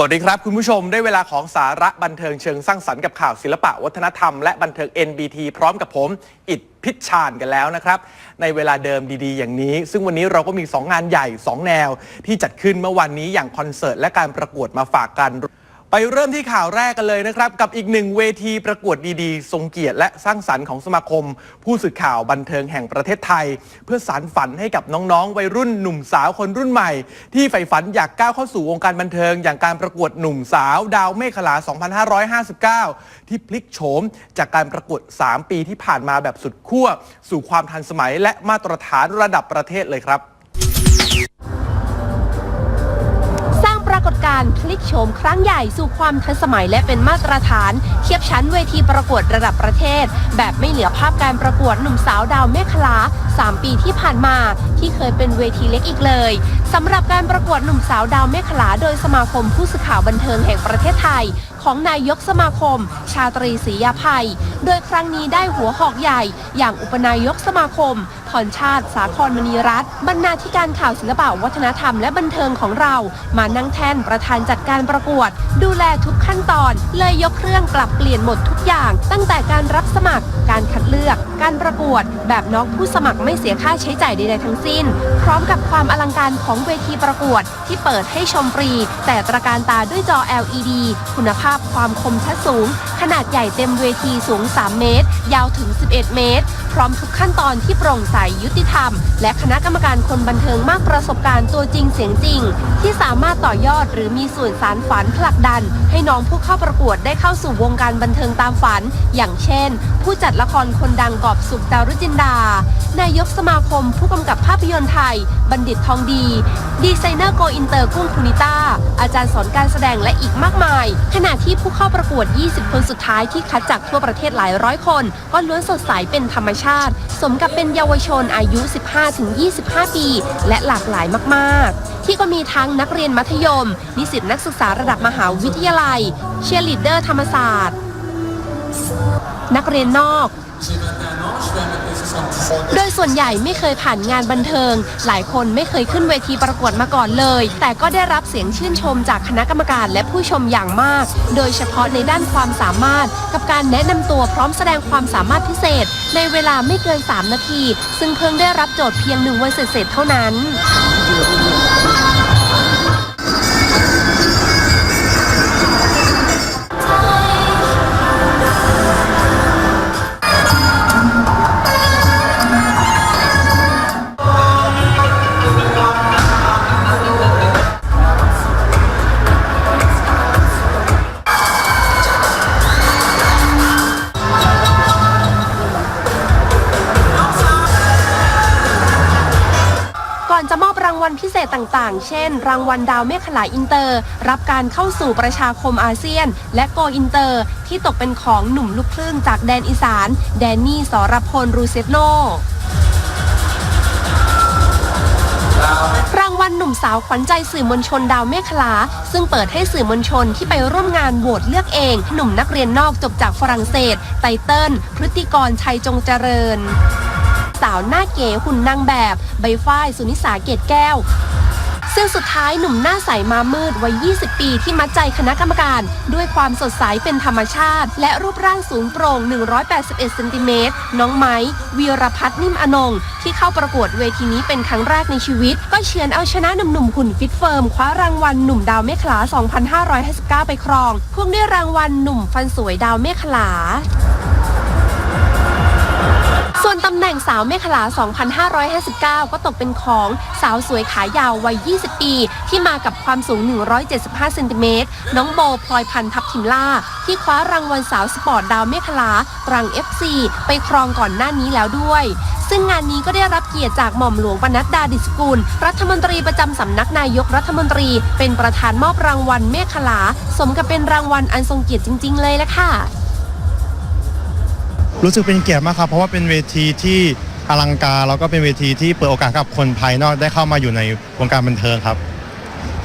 สวัสดีครับ คุณผู้ชมได้เวลาของสาระบันเทิงเชิงสร้างสรรค์กับข่าวศิลปะวัฒนธรรมและบันเทิง NBT พร้อมกับผม อิดพิชชานกันแล้วนะครับ ในเวลาเดิมดีๆ อย่างนี้ ซึ่งวันนี้เราก็มี 2 งานใหญ่ 2 แนว ที่จัดขึ้นเมื่อวันนี้อย่างคอนเสิร์ตและการประกวดมาฝากกัน ไปเริ่มที่ข่าวแรกกันเลยนะครับ กับอีกหนึ่งเวทีประกวดดีๆ ทรงเกียรติและสร้างสรรค์ของสมาคม ผู้สื่อข่าวบันเทิงแห่งประเทศไทย เพื่อสารฝันให้กับน้องๆ วัยรุ่นหนุ่มสาวคนรุ่นใหม่ ที่ใฝ่ฝันอยากก้าวเข้าสู่วงการบันเทิง อย่างการประกวดหนุ่มสาว ดาวเมฆขลา 2559 ที่พลิกโฉมจากการประกวด 3 ปีที่ผ่านมาแบบสุดขั้วสู่ความทันสมัยและมาตรฐานระดับประเทศเลยครับากฏการณ์พลิกโฉมครั้งใหญ่สู่ความทันสมัยและเป็นมาตรฐาน เทียบชั้นเวทีประกวดระดับประเทศ แบบไม่เหลือภาพการประกวดหนุ่มสาวดาวเมฆลา 3 ปีที่ผ่านมา ที่เคยเป็นเวทีเล็กอีกเลยสำหรับการประกวดหนุ่มสาวดาวเมฆลา โดยสมาคมผู้สื่อข่าวบันเทิงแห่งประเทศไทย ของนายกสมาคม ชาตรีศรียาภัย โดยครั้งนี้ได้หัวหอกใหญ่ อย่างอุปนายกสมาคม พรชาติ สาครมณีรัตน์บรรณาธิการข่าวศิลปะวัฒนธรรมและบันเทิงของเรา มานั่งแท่นประธานจัดการประกวด ดูแลทุกขั้นตอน เลยยกเครื่องปรับเปลี่ยนหมดทุกอย่าง ตั้งแต่การรับสมัคร การคัดเลือก การประกวด แบบน้องผู้สมัครไม่เสียค่าใช้จ่ายใดๆทั้งสิ้น พร้อมกับความอลังการของเวทีประกวด ที่เปิดให้ชมฟรี แต่ตระการตาด้วยจอ LED คุณภาพความคมชัดสูง ขนาดใหญ่เต็มเวทีสูง 3 เมตร ยาวถึง 11 เมตร พร้อมทุกขั้นตอนที่โปร่งใสยุติธรรม และคณะกรรมการคนบันเทิงมากประสบการณ์ตัวจริงเสียงจริง ที่สามารถต่อยอดหรือมีส่วนสารฝันผลักดันให้น้องผู้เข้าประกวดได้เข้าสู่วงการบันเทิงตามฝัน อย่างเช่น ผู้จัดละครคนดังกอบสุขดารุจินดา นายกสมาคม ผู้กำกับภาพยนตร์ไทย บัณฑิตทองดี ดีไซเนอร์โกอินเตอร์กุ้งคุนิต้า อาจารย์สอนการแสดงและอีกมากมาย ขณะที่ผู้เข้าประกวด 20 คนสุดท้ายที่คัดจากทั่วประเทศหลายร้อยคน ก็ล้วนสดใสเป็นธรรมชาติ สมกับเป็นเยาวชนอายุ 15-25 ปี และหลากหลายมาก ๆ ที่ก็มีทั้งนักเรียนมัธยม นิสิตนักศึกษาระดับมหาวิทยาลัย เชียร์ลีดเดอร์ธรรมศาสตร์ นักเรียนนอก โดยส่วนใหญ่ไม่เคยผ่านงานบันเทิง หลายคนไม่เคยขึ้นเวทีประกวดมาก่อนเลย แต่ก็ได้รับเสียงชื่นชมจากคณะกรรมการและผู้ชมอย่างมาก โดยเฉพาะในด้านความสามารถ กับการแนะนำตัวพร้อมแสดงความสามารถพิเศษ ในเวลาไม่เกิน 3 นาที ซึ่งเพิ่งได้รับโจทย์เพียงหนึ่งวันเสร็จเท่านั้นางวัลพิเศษต่างๆ เช่น รางวัลดาวเมฆขลาอินเตอร์ รับการเข้าสู่ประชาคมอาเซียน และโกอินเตอร์ ที่ตกเป็นของหนุ่มลูกครึ่งจากแดนอีสาน แดนนี่สรพลรูเซโนรางวัลหนุ่มสาวขวัญใจสื่อมวลชนดาวเมฆลา ซึ่งเปิดให้สื่อมวลชนที่ไปร่วมงานโหวตเลือกเอง หนุ่มนักเรียนนอกจบจากฝรั่งเศส ไตเติ้ลพฤติกรชัยจงเจริญ สาวหน้าเก๋หุ่นนางแบบ ใบฝ้ายสุนิสาเกตแก้วซึ่งสุดท้ายหนุ่มหน้าใสมามืดวัย 20 ปีที่มัดใจคณะกรรมการ ด้วยความสดใสเป็นธรรมชาติ และรูปร่างสูงโปร่ง 181เซนติเมตรน้องไม้วีรพัฒน์นิ่มอนง ที่เข้าประกวดเวทีนี้เป็นครั้งแรกในชีวิต ก็เฉือนเอาชนะหนุ่มๆหุ่นฟิตเฟิร์ม คว้ารางวัลหนุ่มดาวเมฆลา 2559 ไปครองพ่วงด้วยรางวัลหนุ่มฟันสวยดาวเมฆลา วนตำแหน่งสาวเมฆลา 2559 ก็ตกเป็นของสาวสวยขายาววัย 20 ปี ที่มากับความสูง 175 เซนติเมตร น้องโบพลอยพันธ์ทับทิมล่า ที่คว้ารางวัลสาวสปอร์ตดาวเมฆลาตรัง FC ไปครองก่อนหน้านี้แล้วด้วย ซึ่งงานนี้ก็ได้รับเกียรติจากหม่อมหลวงปนัดดาดิสกุล รัฐมนตรีประจำสำนักนายกรัฐมนตรี เป็นประธานมอบรางวัลเมฆลา สมกับเป็นรางวัลอันทรงเกียรติจริง ๆ เลยละค่ะ รู้สึกเป็นเกียรติมากครับ เพราะว่าเป็นเวทีที่อลังการแล้วก็เป็นเวทีที่เปิดโอกาสให้กับคนภายนอกได้เข้ามาอยู่ในวงการบันเทิงครับ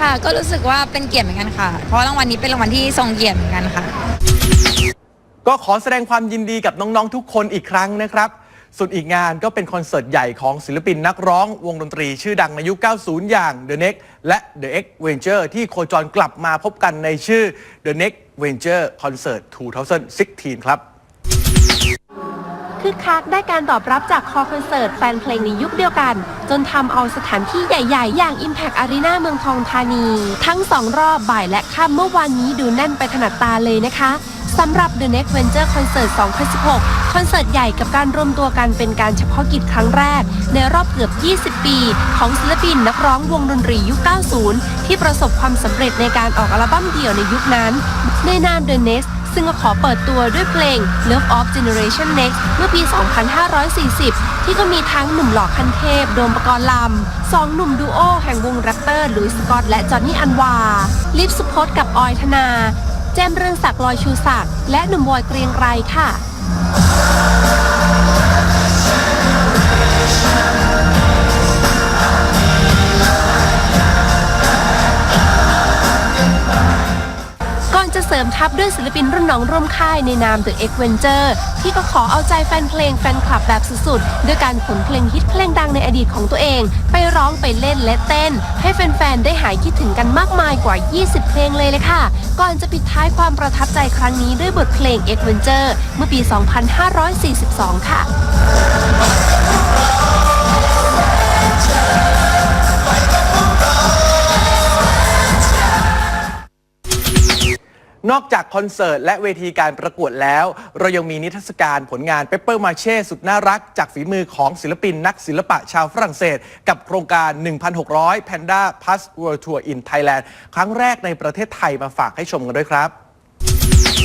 ค่ะ ก็รู้สึกว่าเป็นเกียรติเหมือนกันค่ะ เพราะรางวัลนี้เป็นรางวัลที่ทรงเกียรติเหมือนกันค่ะ ก็ขอแสดงความยินดีกับน้องๆทุกคนอีกครั้งนะครับ ส่วนอีกงานก็เป็นคอนเสิร์ตใหญ่ของศิลปินนักร้องวงดนตรี ชื่อดังในยุค 90 อย่าง The Next และ The X Venture ที่โคจรกลับมาพบกันในชื่อ The Next Venture Concert 2016 ครับ คึกคักได้การตอบรับจากคอคอนเสิร์ตแฟนเพลงในยุคเดียวกัน จนทำเอาสถานที่ใหญ่ ๆ อย่าง Impact Arena เมืองทองธานี ทั้ง2รอบบ่ายและค่ำเมื่อวานนี้ดูแน่นไปถนัดตาเลยนะคะสำหรับ The Next Venture Concert 2016 คอนเสิร์ตใหญ่กับการรวมตัวกันเป็นการเฉพาะกิจครั้งแรก ในรอบเกือบ 20 ปี ของศิลปินนักร้องวงดนตรียุค 90 ที่ประสบความสำเร็จในการออกอัลบั้มเดี่ยวในยุคนั้น ในนาม The Next ซึ่งก็ขอเปิดตัวด้วยเพลง Love of Generation Next เมื่อปี 2540 ที่ก็มีทั้งหนุ่มหล่อคันเทพ โดมปกรณ์ลำสองหนุ่มดูโอแห่งวงแรปเตอร์ลุยสกอตและจอห์นนี่อันวา ลิฟสุพจน์กับออยธนา แจมเรืองศักดิ์ลอยชูศักดิ์และหนุ่มบอยเกรียงไกรค่ะ เสริมทัพด้วยศิลปินรุ่นน้องร่วมค่ายในนาม The X Venture ที่ก็ขอเอาใจแฟนเพลงแฟนคลับแบบสุดๆ ด้วยการขนเพลงฮิตเพลงดังในอดีตของตัวเอง ไปร้องไปเล่นและเต้น ให้แฟนๆ ได้หายคิดถึงกันมากมายกว่า 20 เพลงเลยเลยค่ะ ก่อนจะปิดท้ายความประทับใจครั้งนี้ด้วยบทเพลง X Venture เมื่อปี 2542 ค่ะ นอกจากคอนเสิร์ตและเวทีการประกวดแล้ว เรายังมีนิทรรศการผลงานเปเปอร์มาเช่สุดน่ารัก จากฝีมือของศิลปินนักศิลปะชาวฝรั่งเศส กับโครงการ 1,600 Panda Pass World Tour in Thailand ครั้งแรกในประเทศไทยมาฝากให้ชมกันด้วยครับ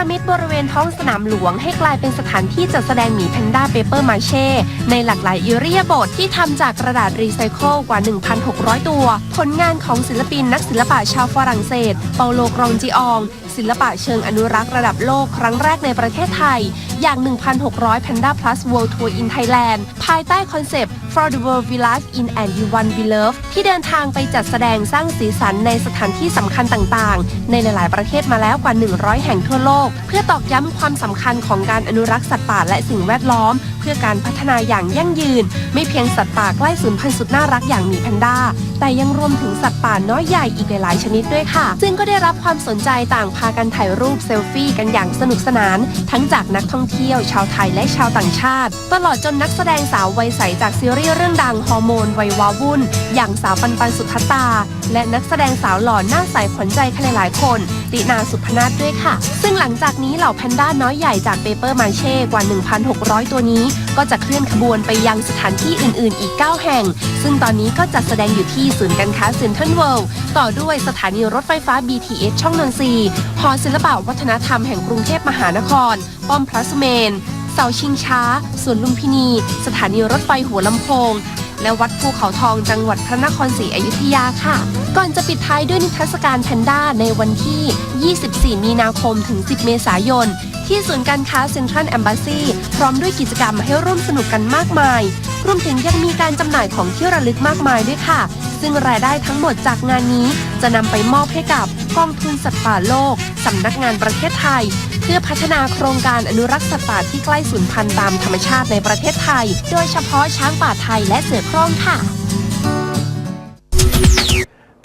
เนรมิตบริเวณท้องสนามหลวง ให้กลายเป็นสถานที่จัดแสดงหมีแพนด้าเปเปอร์มาเช่ ในหลากหลายอิริยบถที่ทำจากกระดาษรีไซเคิลกว่า 1,600 ตัว ผลงานของศิลปินนักศิลปะชาวฝรั่งเศส เปาโลกรองจิออง ศิลปะเชิงอนุรักษ์ระดับโลกครั้งแรกในประเทศไทย อย่าง 1,600 Panda Plus World Tour in Thailand ภายใต้คอนเซปต์ For the World We Live in and You One We Love ที่เดินทางไปจัดแสดงสร้างสีสันในสถานที่สำคัญต่างๆ ในหลาย ๆ ประเทศมาแล้วกว่า 100 แห่งทั่วโลก เพื่อตอกย้ำความสำคัญของการอนุรักษ์สัตว์ป่าและสิ่งแวดล้อมเพื่อการพัฒนาอย่างยั่งยืน ไม่เพียงสัตว์ป่าใกล้สูญพันธุ์สุดน่ารักอย่างหมีแพนด้า แต่ยังรวมถึงสัตว์ป่าน้อยใหญ่อีกหลายๆชนิดด้วยค่ะ ซึ่งก็ได้รับความสนใจต่างพากันถ่ายรูปเซลฟี่กันอย่างสนุกสนาน ทั้งจากนักท่องเที่ยวชาวไทยและชาวต่างชาติ ตลอดจนนักแสดงสาววัยใสจากซีรีส์เรื่องดังฮอร์โมนวัยวาวุ่น อย่างสาวปันปันสุทธตา และนักแสดงสาวหล่อหน้าใสขวัญใจใครหลายๆคน ตินาสุพนาศด้วยค่ะ ซึ่งหลังจากนี้เหล่าแพนด้าน้อยใหญ่จากเปเปอร์มาเช่กว่า 1,600 ตัวนี้ ก็จะเคลื่อนขบวนไปยังสถานที่อื่น ๆ อีก 9 แห่ง ซึ่งตอนนี้ก็จัดแสดงอยู่ที่ศูนย์การค้าเซ็นทรัลเวิลด์ต่อด้วยสถานีรถไฟฟ้า BTS ช่องนนทรีหอศิลปะวัฒนธรรมแห่งกรุงเทพมหานคร ป้อมพระสุเมนเสาชิงช้าสวนลุมพินี สถานีรถไฟหัวลำโพง และวัดภูเขาทองจังหวัดพระนครศรีอยุธยาค่ะ ก่อนจะปิดท้ายด้วยนิทรรศการแพนด้าในวันที่ 24 มีนาคมถึง 10 เมษายน ที่ศูนย์การค้าเซ็นทรัลแอมบาซีพร้อมด้วยกิจกรรมให้ร่วมสนุกกันมากมาย รวมถึงยังมีการจำหน่ายของที่ระลึกมากมายด้วยค่ะ ซึ่งรายได้ทั้งหมดจากงานนี้จะนำไปมอบให้กับ กองทุนสัตว์ป่าโลก สำนักงานประเทศไทย เพื่อพัฒนาโครงการอนุรักษ์สัตว์ป่าที่ใกล้สูญพันธุ์ตามธรรมชาติในประเทศไทย โดยเฉพาะช้างป่าไทยและเสือโคร่งค่ะ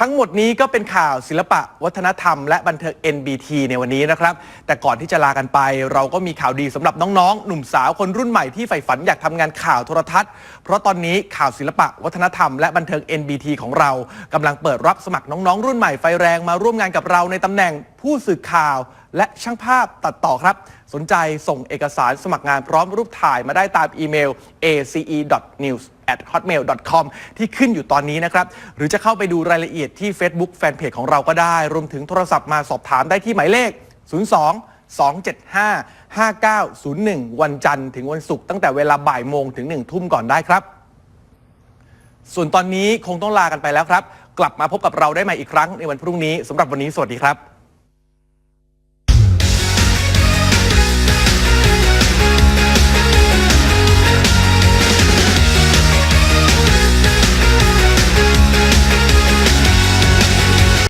ทั้งหมดนี้ก็เป็นข่าวศิลปะ วัฒนธรรมและบันเทิง NBT ในวันนี้นะครับ แต่ก่อนที่จะลากันไป เราก็มีข่าวดีสำหรับน้องๆ หนุ่มสาวคนรุ่นใหม่ที่ใฝ่ฝันอยากทำงานข่าวโทรทัศน์ เพราะตอนนี้ข่าวศิลปะ วัฒนธรรมและบันเทิง NBT ของเรากำลังเปิดรับสมัครน้องๆ รุ่นใหม่ไฟแรงมาร่วมงานกับเราในตำแหน่งผู้สื่อข่าว และช่างภาพตัดต่อครับ สนใจส่งเอกสารสมัครงานพร้อมรูปถ่ายมาได้ตามอีเมล ace.news@hotmail.com ที่ขึ้นอยู่ตอนนี้นะครับ หรือจะเข้าไปดูรายละเอียดที่ Facebook Fanpage ของเราก็ได้ รวมถึงโทรศัพท์มาสอบถามได้ที่หมายเลข 02 275 5901 วันจันทร์ถึงวันศุกร์ตั้งแต่เวลาบ่ายโมงถึง 1 ทุ่มก่อนได้ครับ ส่วนตอนนี้คงต้องลากันไปแล้วครับ กลับมาพบกับเราได้ใหม่อีกครั้งในวันพรุ่งนี้สำหรับวันนี้สวัสดีครับ